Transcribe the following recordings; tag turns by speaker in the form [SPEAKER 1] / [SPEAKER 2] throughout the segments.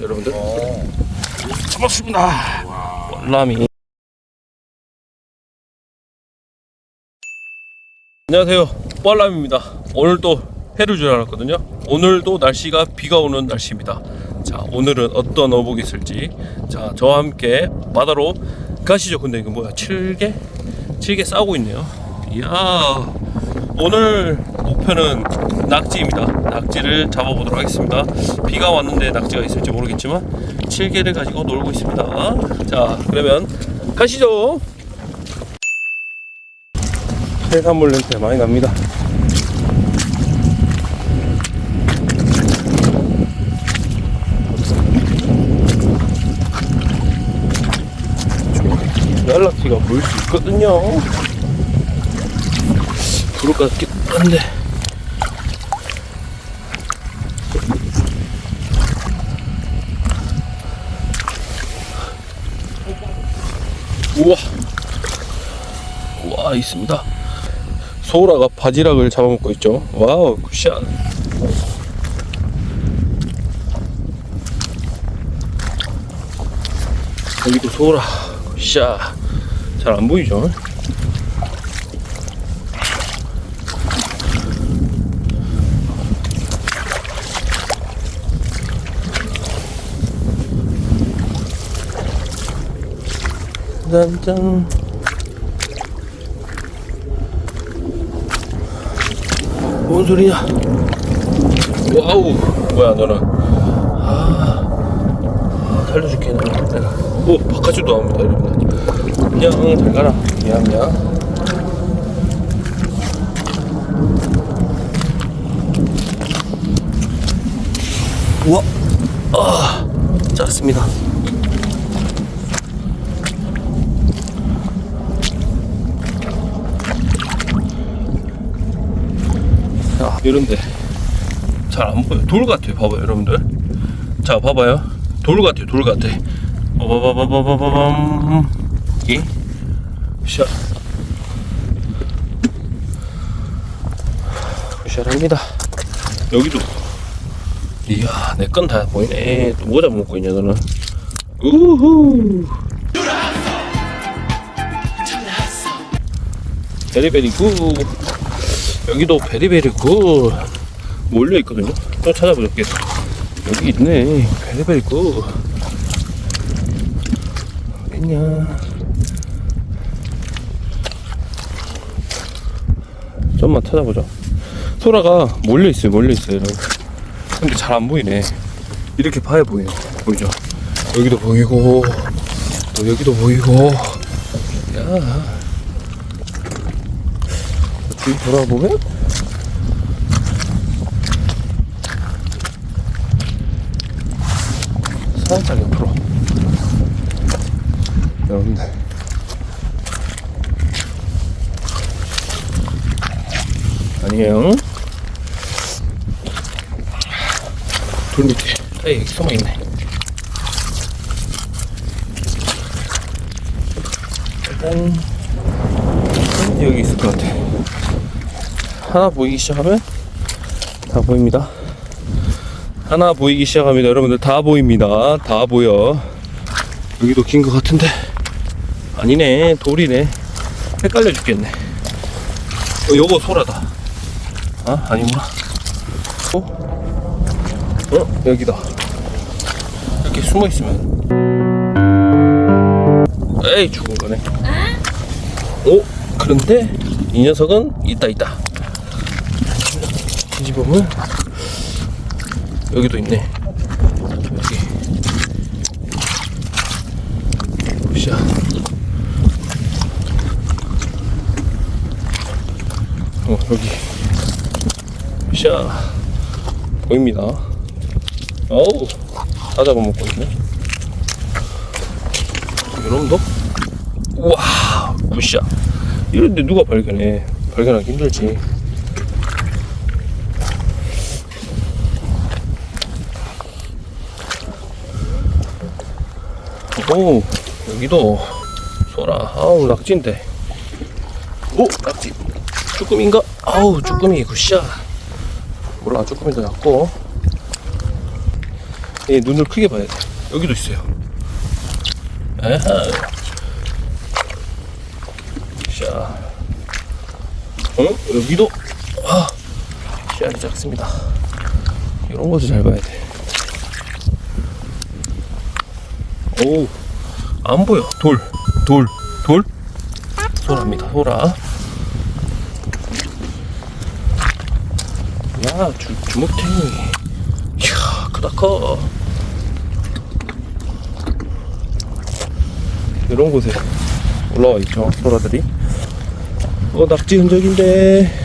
[SPEAKER 1] 여러분들. 잡았습니다. 뻘라미. 안녕하세요. 뻘람입니다. 오늘 또 해를 줄 알았거든요. 오늘도 날씨가 비가 오는 날씨입니다. 자, 오늘은 어떤 어복이 있을지. 자, 저와 함께 바다로 가시죠. 근데 이거 뭐야? 7개? 7개 싸우고 있네요. 이야. 오늘 목표는 낙지입니다. 낙지를 잡아보도록 하겠습니다. 비가 왔는데 낙지가 있을지 모르겠지만 7개를 가지고 놀고 있습니다. 자, 그러면 가시죠. 해산물 냄새 많이 납니다. 연락지가 보일 수 있거든요. 부를 것 같긴 한데. 우와. 우와, 있습니다. 소라가 바지락을 잡아먹고 있죠. 와우, 굿샷. 여기도 소라, 굿샷. 잘 안 보이죠? 짠짠. 뭔 소리냐? 와우, 뭐야 너는? 아, 살려줄게 나. 내가. 오, 바깥으로 나옵니다, 여러분. 안녕, 잘 가라. 미안, 미안. 우와, 아, 작습니다. 이런데 잘 안 보여. 돌 같아요. 봐봐요, 여러분들. 자, 봐봐요. 돌 같아요. 돌 같아. 빠바바바바바밤. 이. 샷. 샷합니다. 여기도. 이야, 내 건 다 보이네. 또 뭐자 먹고 있냐, 너는. 우후. 베리베리 굿. 여기도 베리베리 굿 몰려 있거든요. 또 찾아볼게요. 여기 있네. 베리베리 굿. 어딨냐? 좀만 찾아보자. 소라가 몰려 있어요. 몰려 있어요. 근데 잘 안 보이네. 이렇게 봐야 보여요. 보이죠? 여기도 보이고, 또 여기도 보이고. 야. 뒤 돌아보면? 살짝 옆으로. 여러분들. 아니에요. 돌 밑에. 에이 숨어있네. 일단 여기 있을 것 같아 하나 보이기 시작하면 다 보입니다. 하나 보이기 시작합니다. 여러분들 다 보입니다. 다 보여. 여기도 긴 것 같은데 아니네 돌이네. 헷갈려 죽겠네. 어, 요거 소라다. 아 아니구나. 어? 어 여기다. 이렇게 숨어 있으면. 에이 죽은 거네. 오 그런데 이 녀석은 있다 있다. 뒤집으면 여기도 있네. 여기. 샷 어, 여기. 샷 보입니다. 어우 다 잡아먹고 있네 여러분도? 우와 굿샷 이런데 누가 발견해? 발견하기 힘들지 오 여기도 소라 아우 낙지인데 오 낙지 쭈꾸미인가 아우 쭈꾸미 굿샷 몰라 쭈꾸미도 낫고 이 눈을 크게 봐야 돼. 여기도 있어요. 에하. 자, 어? 여기도 아, 씨알이 작습니다. 이런 것도 잘 봐야 돼. 오, 안 보여. 돌, 돌, 돌. 소라입니다. 소라. 야, 주, 주먹탱이. 이야, 크다 커. 이런 곳에 올라와 있죠, 소라들이. 어, 낙지 흔적인데.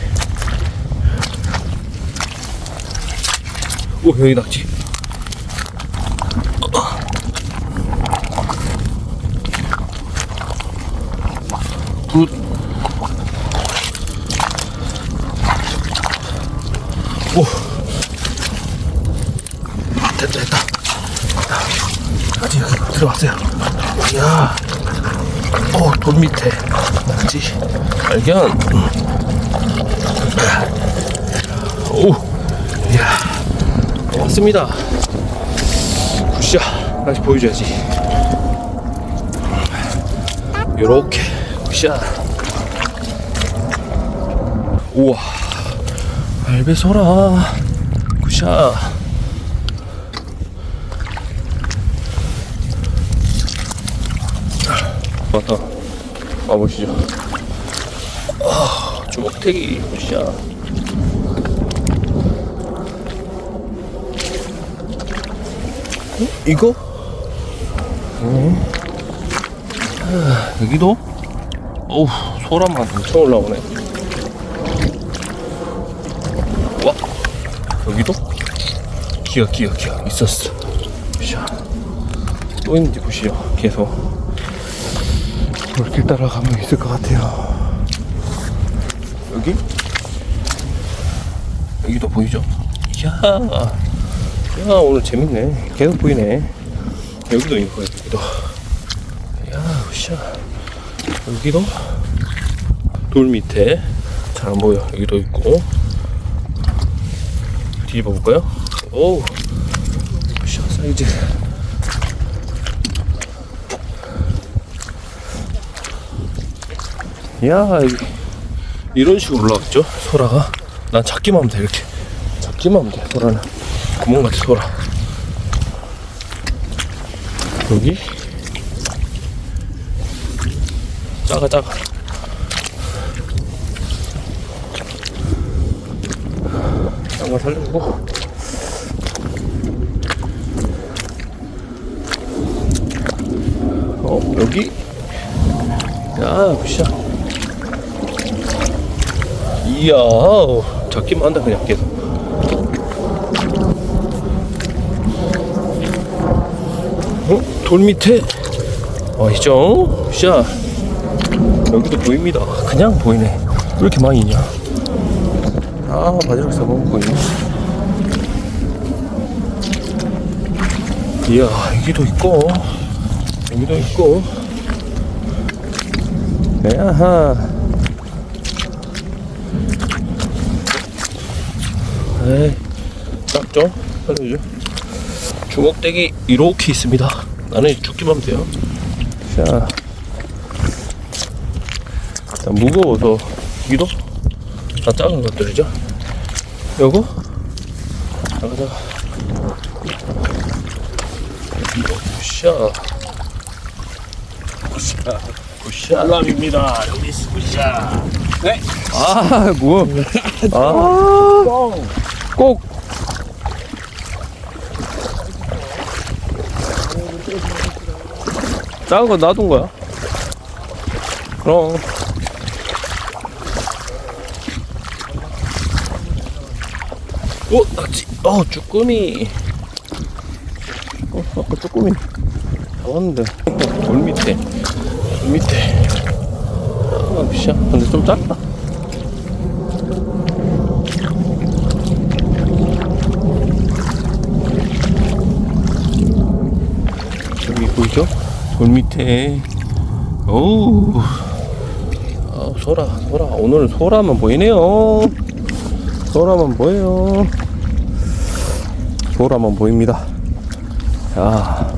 [SPEAKER 1] 오, 여기 낙지. 굿. 오. 됐다, 됐다. 아직 여기 들어왔어요. 이야. 어, 돌 밑에. 낙지. 발견. 오. 이야. 왔습니다. 굿샷. 다시 보여줘야지. 요렇게. 굿샷. 우와. 알배소라. 굿샷. 왔다. 와보시죠. 아, 주먹태기 굿샷. 어? 이거? 어? 아, 여기도? 어우, 소라만 엄청 올라오네. 와, 여기도? 기어, 기어, 기어. 있었어. 샤. 또 있는지 보시죠. 계속. 돌길 따라가면 있을 것 같아요. 여기? 여기도 보이죠? 이야. 야, 오늘 재밌네. 계속 보이네. 여기도 있고, 여기도. 야, 으쌰. 여기도 돌 밑에 잘 안 보여. 여기도 있고. 뒤집어 볼까요? 오우. 으쌰, 사이즈. 야, 이- 이런 식으로 올라갔죠? 소라가. 난 잡기만 하면 돼, 이렇게. 잡기만 하면 돼, 소라는. 구멍같이 소라. 여기? 작아, 작아. 딴거 살려주고. 어, 여기? 야, 굿샷. 이야, 잡기만 한다, 그냥 계속. 어? 돌 밑에? 어이죠? 샷 여기도 보입니다. 그냥 보이네. 왜 이렇게 많이 있냐? 아 바지락 사먹고 보이네 이야 여기도 있고 여기도 있고. 야하 에이 작죠? 살려줘 주먹대기 이렇게 있습니다. 나는 죽기만 하면 돼요. 자, 자 무거워서 여기도 다 작은 것들이죠. 요거 작아. 굿샷. 굿샷. 굿샷.
[SPEAKER 2] 알람입니다. 여기 스쿠샤. 네.
[SPEAKER 1] 아, 뭐. 아, 꼭. 작은 거 놔둔 거야. 그럼. 어, 낙지. 어, 쭈꾸미. 어, 아까 쭈꾸미. 잡았는데. 돌 밑에. 돌 밑에. 아, 씨. 근데 좀 작다. 보이죠? 돌 밑에 오우 아, 소라 소라 오늘은 소라만 보이네요 소라만 보여요 소라만 보입니다 야.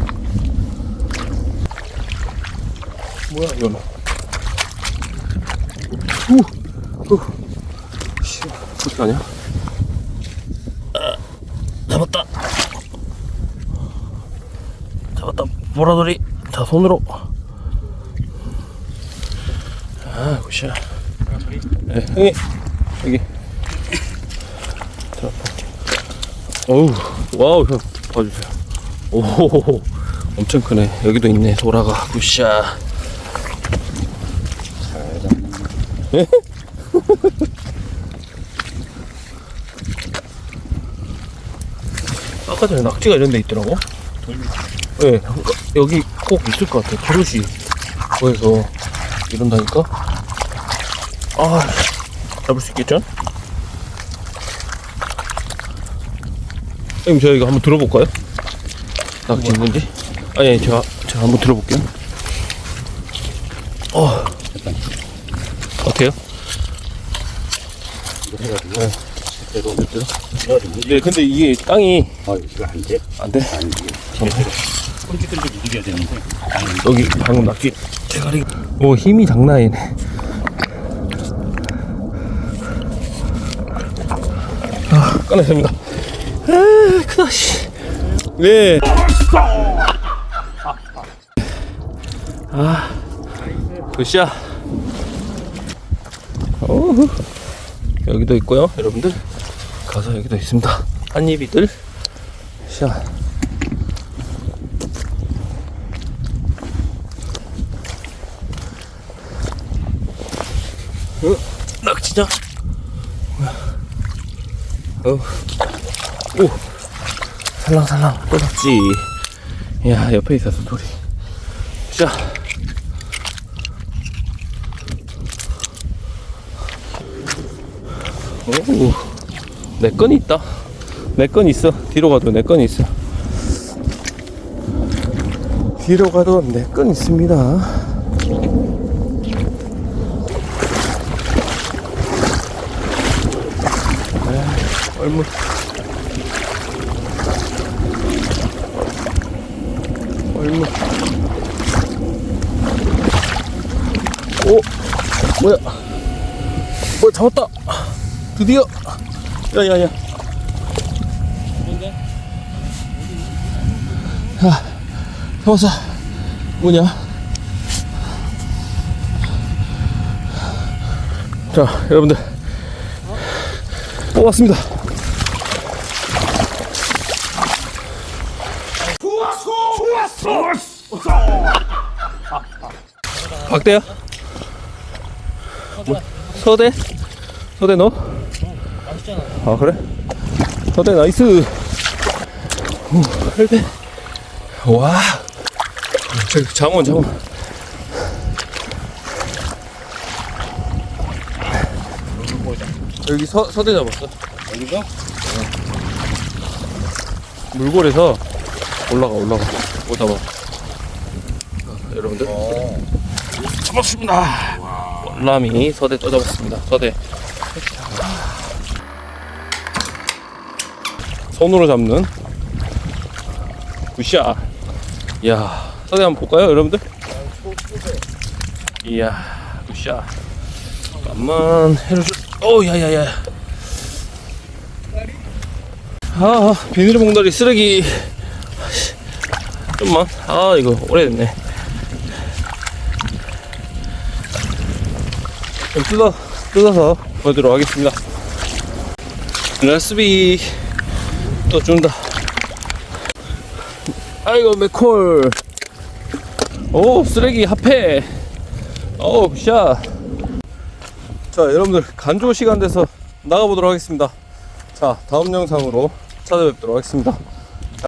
[SPEAKER 1] 뭐야, 이거는. 후, 후. 씨, 어떻게 하냐? 아, 잡았다. 잡았다. 보라돌이. 자, 손으로. 아, 굿샷. 네, 형님. 여기. 자, 어우, 와우, 형, 봐주세요. 오, 엄청 크네. 여기도 있네, 도라가. 굿샷. 예? 아까 전에 낙지가 이런 데 있더라고. 예, 네, 여기 꼭 있을 것 같아. 버릇이. 거에서 이런다니까? 아, 잡을 수 있겠죠? 형님, 제가 이거 한번 들어볼까요? 낙지 있는지? 아니, 아니, 제가, 제가 한번 들어볼게요. 어, 어때요? 네, 근데 이게 땅이
[SPEAKER 2] 아 이거 안 돼?
[SPEAKER 1] 안 돼.
[SPEAKER 2] 안 돼. 꼴찌들도 움직여야 되는데.
[SPEAKER 1] 여기 방금 낙지 대가리. 오 힘이 장난 아니네. 아 꺼냈습니다. 아 크다 씨. 네. 아 굿샷. 어후. 여기도 있고요, 여러분들. 가서 여기도 있습니다. 한입이들. 샷. 낙지냐? 어, 오, 살랑살랑 또 낙지. 야, 옆에 있었어, 돌이. 자. 오, 내건 있다. 내 건 있어. 뒤로 가도 내 건 있어. 뒤로 가도 내 건 있습니다. 얼물 얼물 오 뭐야? 뭐 잡았다. 드디어. 야야야. 야 잡았어. 뭐냐? 자 여러분들. 뽑았습니다 박대야? 뭐, 서대? 서대 너? 아 그래? 서대 나이스 오, 할배 와 저기 장원 장원 여기 서, 서대 잡았어
[SPEAKER 2] 여기서?
[SPEAKER 1] 물골에서 올라가 올라가. 오 잡아. 아, 여러분들. 잡았습니다. 월남이 서대 또 잡았습니다. 서대. 손으로 잡는 굿샷. 이야 서대 한번 볼까요 여러분들? 이야 굿샷. 잠깐만 해로줄 오 야야야. 아 비닐봉다리 쓰레기 좀만 아 이거 오래됐네. 좀 뜯어, 뜯어서 보여드리도록 하겠습니다. 레스비 또 준다. 아이고 맥콜. 오 쓰레기 합해 오 굿샷 자 여러분들 간조 시간 돼서 나가보도록 하겠습니다. 자 다음 영상으로 찾아뵙도록 하겠습니다